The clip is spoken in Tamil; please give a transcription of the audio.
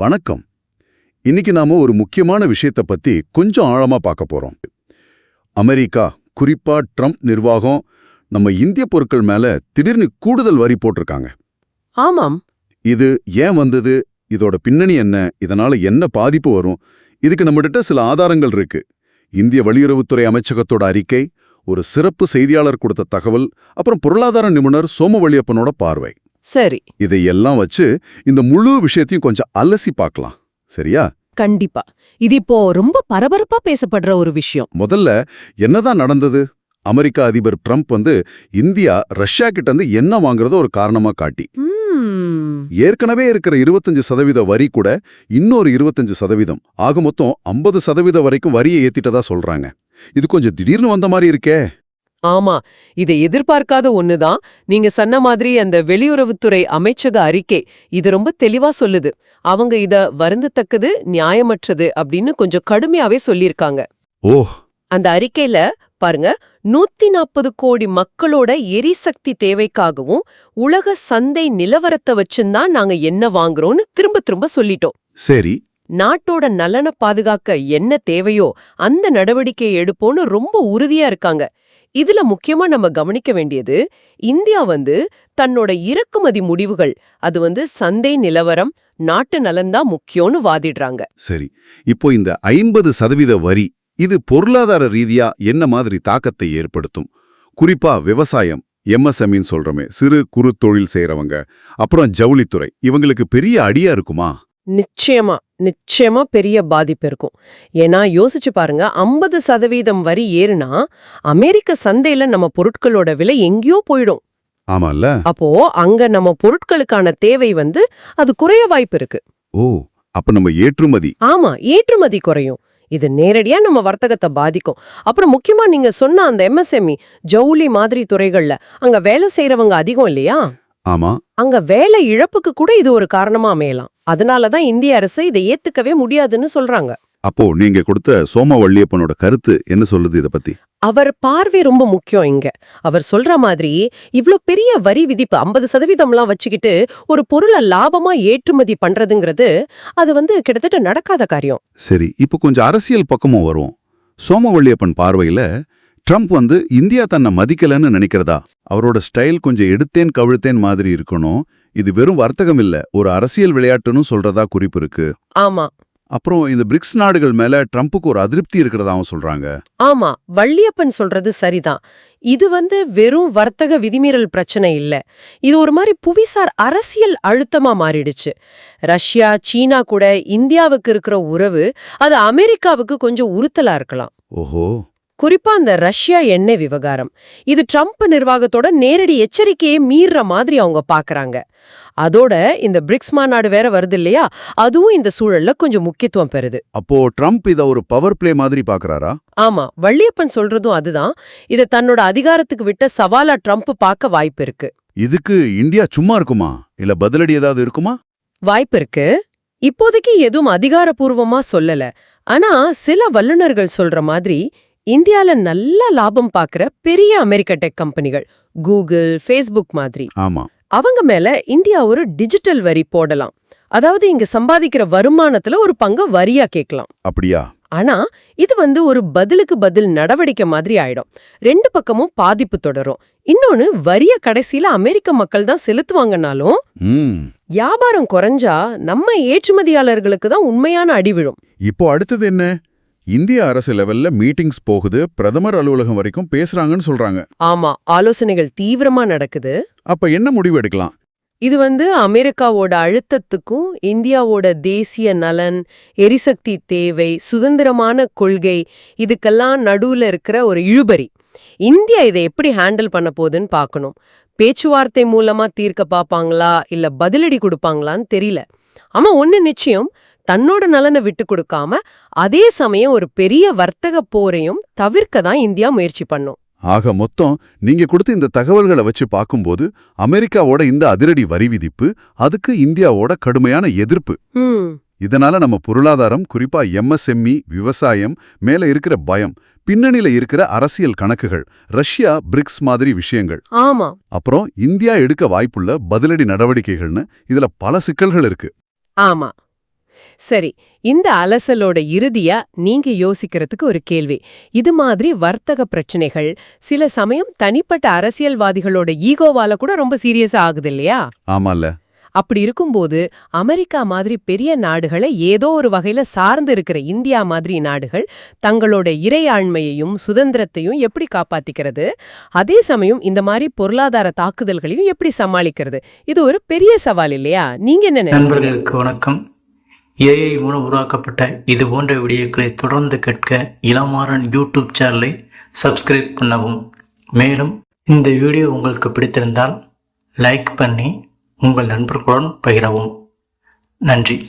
வணக்கம். இன்னைக்கு நாம ஒரு முக்கியமான விஷயத்தை பத்தி கொஞ்சம் ஆழமா பார்க்க போறோம். அமெரிக்கா குறிப்பா ட்ரம்ப் நிர்வாகம் நம்ம இந்திய பொருட்கள் மேல திடீர்னு கூடுதல் வரி போட்டிருக்காங்க. ஆமாம். இது ஏன் வந்தது? இதோட பின்னணி என்ன? இதனால என்ன பாதிப்பு வரும்? இதுக்கு நம்மகிட்ட சில ஆதாரங்கள் இருக்கு. இந்திய வெளியுறவுத்துறை அமைச்சகத்தோட அறிக்கை ஒரு சிறப்பு செய்தியாளர் கொடுத்த தகவல் அப்புறம் பொருளாதார நிபுணர் சோமவழியப்பனோட பார்வை. சரி. இதையெல்லாம் வச்சு இந்த முழு விஷயத்தையும் கொஞ்சம் அலசி பார்க்கலாம். சரியா? கண்டிப்பா. இது இப்போ ரொம்ப பரபரப்பா பேசப்படுற ஒரு விஷயம். முதல்ல என்னதான் நடந்தது? அமெரிக்கா அதிபர் ட்ரம்ப் வந்து இந்தியா ரஷ்யா கிட்ட இருந்து என்ன வாங்குறத ஒரு காரணமா காட்டி. ஏற்கனவே இருக்கிற 25% சதவீத வரி கூட இன்னொரு 25% சதவீதம். ஆக மொத்தம் 50% சதவீத வரைக்கும் வரியை ஏத்திட்டதா சொல்றாங்க. இது கொஞ்சம் திடீர்னு வந்த மாதிரி இருக்கே. ஆமா இதை எதிர்பார்க்காத ஒண்ணுதான். நீங்க சொன்ன மாதிரி அந்த வெளியுறவுத்துறை அமைச்சக அறிக்கை இது ரொம்ப தெளிவா சொல்லுது. அவங்க இத வருந்தத்தக்கது நியாயமற்றது அப்படின்னு கொஞ்சம் கடுமையாவே சொல்லியிருக்காங்க. ஓஹ். அந்த அறிக்கையில பாருங்க நூத்தி நாற்பது கோடி மக்களோட எரிசக்தி தேவைக்காகவும் உலக சந்தை நிலவரத்தை வச்சுதான் நாங்க என்ன வாங்குறோம்னு திரும்ப திரும்ப சொல்லிட்டோம். சரி. நாட்டோட நலனை பாதுகாக்க என்ன தேவையோ அந்த நடவடிக்கையை எடுப்போம்னு ரொம்ப உறுதியா இருக்காங்க. இதுல முக்கியமா நம்ம கவனிக்க வேண்டியது இந்தியா வந்து தன்னோட இறக்குமதி முடிவுகள் அது வந்து சந்தை நிலவரம் நாட்டு நலன்தான் முக்கியம்னு வாதிடுறாங்க. சரி இப்போ இந்த ஐம்பது சதவீத வரி இது பொருளாதார ரீதியா என்ன மாதிரி தாக்கத்தை ஏற்படுத்தும்? குறிப்பா விவசாயம் எம்எஸ்எம்இன்னு சொல்றோமே சிறு குறு தொழில் செய்யறவங்க அப்புறம் ஜவுளித்துறை இவங்களுக்கு பெரிய அடியா இருக்குமா? நிச்சயமா நிச்சயமா பெரிய பாதிப்பு இருக்கும். ஏன்னா யோசிச்சு பாருங்க ஐம்பது சதவீதம் வரி ஏறுனா அமெரிக்க சந்தையில நம்ம பொருட்களோட விலை எங்கேயோ போயிடும். ஆமால்ல? அப்போ அங்க நம்ம பொருட்களுக்கான தேவை வந்து அது குறைய வாய்ப்பு இருக்கு. ஓ அப்ப நம்ம ஏற்றுமதி. ஆமா ஏற்றுமதி குறையும். இது நேரடியா நம்ம வர்த்தகத்தை பாதிக்கும். அப்புறம் முக்கியமா நீங்க சொன்ன அந்த எம்எஸ்எம்இ ஜவுளி மாதிரி துறைகள்ல அங்க வேலை செய்யறவங்க அதிகம் இல்லையா? ஆமா. அங்க வேலை இழப்புக்கு கூட இது ஒரு காரணமா அமையலாம். அதனாலதான் இந்திய அரசு இதை ஏத்துக்கவே முடியாதுன்னு சொல்றாங்க. அப்போ நீங்க கொடுத்த சோம வள்ளியப்பனோட கருத்து என்ன சொல்லுது இத பத்தி? அவர் பார்வை ரொம்ப முக்கியம் இங்க. அவர் சொல்ற மாதிரி இவ்ளோ பெரிய வரி விதிப்பு ஐம்பது சதவீதம்லாம் வச்சுக்கிட்டு ஒரு பொருளை லாபமா ஏற்றுமதி பண்றதுங்கிறது அது வந்து கிட்டத்தட்ட நடக்காத காரியம். சரி இப்போ கொஞ்சம் அரசியல் பக்கமும் வரும். சோமவள்ளியப்பன் பார்வையில ட்ரம்ப் வந்து இந்தியா தன்னை மதிக்கலன்னு நினைக்கிறதா? அவரோட ஸ்டைல் கொஞ்சம் எடுத்தேன் கவிழ்த்தேன் மாதிரி இருக்கணும். இது வெறும் வர்த்தகம் இல்ல ஒரு அரசியல் விளையாட்டுன்னு சொல்றதா குறிப்பு இருக்கு. ஆமா. அப்புறம் இந்த பிரிக்ஸ் நாடுகள் மேல ட்ரம்ப்புக்கு ஒரு அதிருப்தி இருக்கிறதாவும் சொல்றாங்க? ஆமா வள்ளியப்பன் சொல்றது சரிதான். இது வந்து வெறும் வர்த்தக விதிமீறல் பிரச்சனை இல்ல. இது ஒரு மாதிரி புவிசார் அரசியல் அழுத்தமா மாறிடுச்சு. ரஷ்யா சீனா கூட இந்தியாவுக்கு இருக்கிற உறவு அது அமெரிக்காவுக்கு கொஞ்சம் உறுத்தலா இருக்கலாம். ஓஹோ. குறிப்பா அந்த ரஷ்யா எண்ணெய் விவகாரம். இது ட்ரம்ப் நிர்வாகத்தோட நேரடி எச்சரிக்கையை மீறுற மாதிரி அவங்க பாக்குறாங்க. அதோட இந்த பிரிக்ஸ் மாநாடு வேற வருது இல்லையா? அதுவும் இந்த சூழல்ல கொஞ்சம் முக்கியத்துவம் பெறுது. அப்போ ட்ரம்ப் இத ஒரு பவர் பிளே மாதிரி பாக்குறாரா? ஆமா வள்ளியப்பன் சொல்றதும் அதுதான். இத தன்னோட அதிகாரத்துக்கு விட்ட சவாலா ட்ரம்ப் பார்க்க வாய்ப்பு இருக்கு. இதுக்கு இந்தியா சும்மா இருக்குமா? இல்ல பதிலடி ஏதாவது இருக்குமா? வாய்ப்பு இருக்கு. இப்போதைக்கு எதுவும் அதிகாரப்பூர்வமா சொல்லல. ஆனா சில வல்லுநர்கள் சொல்ற மாதிரி இந்தியால நல்ல லாபம் பார்க்கற பெரிய அமெரிக்க டெக் கம்பெனிகள் கூகுள் ஃபேஸ்புக் மாதிரி. ஆமா. அவங்க மேல இந்தியா ஒரு டிஜிட்டல் வரி போடலாம். அதாவது இங்க சம்பாதிக்கிற வருமானத்துல ஒரு பங்க வரியா கேட்கலாம். அப்படியா? ஆனா இது வந்து ஒரு பதிலுக்கு பதில் நடவடிக்கை மாதிரி ஆயிடும். ரெண்டு பக்கமும் பாதிப்பு தொடரும். இன்னொன்னு வரிய கடைசியில அமெரிக்க மக்கள் தான் செலுத்துவாங்கனாலும் வியாபாரம் குறைஞ்சா நம்ம ஏற்றுமதியாளர்களுக்கு தான் உண்மையான அடி விழும். இப்போ அடுத்தது என்ன? இந்திய அரசு லெவல்ல மீட்டிங்ஸ் போகுது பிரதமர் அலுவலகம் வரைக்கும் பேசுறாங்கன்னு சொல்றாங்க. ஆமா ஆலோசனைகள் தீவிரமா நடக்குது. அப்ப என்ன முடிவு எடுக்கலாம்? இது வந்து அமெரிக்காவோட அழுத்தத்துக்கும் இந்தியாவோட தேசிய நலன் எரிசக்தி தேவை சுதந்திரமான கொள்கை இதுக்கெல்லாம் நடுவுல இருக்கிற ஒரு இழுபறி. இந்தியா இதை எப்படி ஹேண்டில் பண்ண போகுதுன்னு பார்க்கணும். பேச்சுவார்த்தை மூலமா தீர்க்க பாப்பாங்களா இல்ல பதிலடி கொடுப்பாங்களான்னு தெரியல. ஆமா ஒண்ணு நிச்சயம் தன்னோட நலனை விட்டு கொடுக்காம அதே சமயம் ஒரு பெரிய வர்த்தக போரையும் தவிர்க்க தான் இந்தியா முயற்சி பண்ணும். ஆக மொத்தம் நீங்க கொடுத்த இந்த தகவல்களை வச்சு பார்க்கும்போது அமெரிக்காவோட இந்த அதிரடி வரி விதிப்பு அதுக்கு இந்தியாவோட கடுமையான எதிர்ப்பு. இதனால நம்ம பொருளாதாரம் குறிப்பா எம்எஸ்எம்இ விவசாயம் மேல இருக்கிற பயம் பின்னணியில இருக்கிற அரசியல் கணக்குகள் ரஷ்யா பிரிக்ஸ் மாதிரி விஷயங்கள். ஆமா. அப்புறம் இந்தியா எடுக்க வாய்ப்புள்ள பதிலடி நடவடிக்கைகள்னு இதுல பல சிக்கல்கள் இருக்கு. ஆமா. சரி இந்த அலசலோட இறுதியா நீங்க யோசிக்கிறதுக்கு ஒரு கேள்வி. இது மாதிரி வர்த்தக பிரச்சனைகள் சில சமயம் தனிப்பட்ட அரசியல்வாதிகளோட ஈகோவால கூட ரொம்ப சீரியஸா ஆகுது இல்லையா? ஆமால அப்படி இருக்கும்போது அமெரிக்கா மாதிரி பெரிய நாடுகளை ஏதோ ஒரு வகையில சார்ந்து இருக்கிற இந்தியா மாதிரி நாடுகள் தங்களோட இறையாண்மையையும் சுதந்திரத்தையும் எப்படி காப்பாத்திக்கிறது? அதே சமயம் இந்த மாதிரி பொருளாதார தாக்குதல்களையும் எப்படி சமாளிக்கிறது? இது ஒரு பெரிய சவால் இல்லையா? நீங்க என்ன நண்பர்களுக்கு வணக்கம். ஏஐ மூலம் உருவாக்கப்பட்ட இது போன்ற வீடியோக்களை தொடர்ந்து கேட்க இளமாறன் யூடியூப் சேனலை சப்ஸ்கிரைப் பண்ணவும். மேலும் இந்த வீடியோ உங்களுக்கு பிடித்திருந்தால் லைக் பண்ணி உங்கள் நண்பர்களுடன் பகிரவும். நன்றி.